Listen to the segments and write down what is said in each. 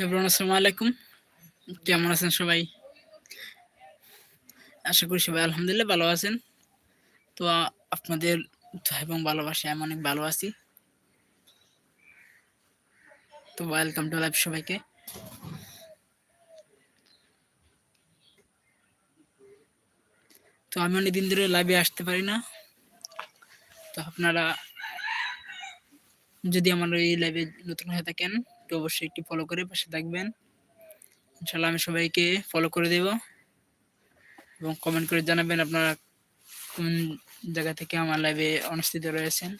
Everyone, আসসালামু আলাইকুম। কেমন আছেন সবাই? আশা করি সবাই আলহামদুলিল্লাহ ভালো আছেন। তো আপনাদের এবং ভালোবাসায় আমি অনেক ভালো আছি। তো ওয়েলকাম টু লাইভ সবাইকে। তো আমি অনেক দিন ধরে লাইভে আসতে পারি না। তো আপনারা যদি আমার এই লাইভে নতুন হয়ে থাকেন তো অবশ্যই একটু ফলো করে পাশে থাকবেন। ইনশাল্লাহ আমি সবাইকে ফলো করে দেব এবং কমেন্ট করে জানাবেন আপনারা কোন জায়গা থেকে আমার লাইভে অনুষ্ঠিত রয়েছেন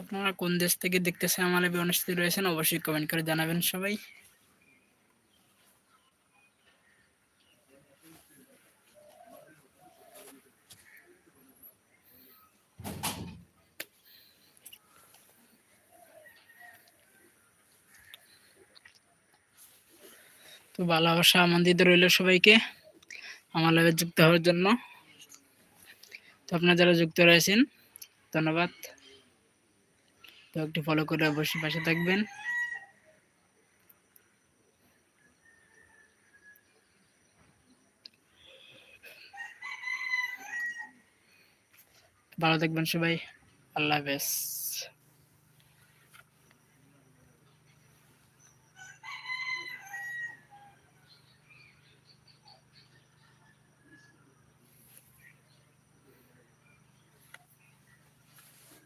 আপনারা কোন দেশ থেকে দেখতেছে আমার অনুষ্ঠিত রয়েছেন, অবশ্যই কমেন্ট করে জানাবেন সবাই। তো ভালোবাসা আমন্ত্রিত রইল সবাইকে, আমার লাইভে যুক্ত হওয়ার জন্য। তো আপনারা যারা যুক্ত রয়েছেন, ধন্যবাদ। একটু ফলো করে অবশ্যই পাশে থাকবেন। ভালো থাকবেন সবাই। আল্লাহ হাফেজ।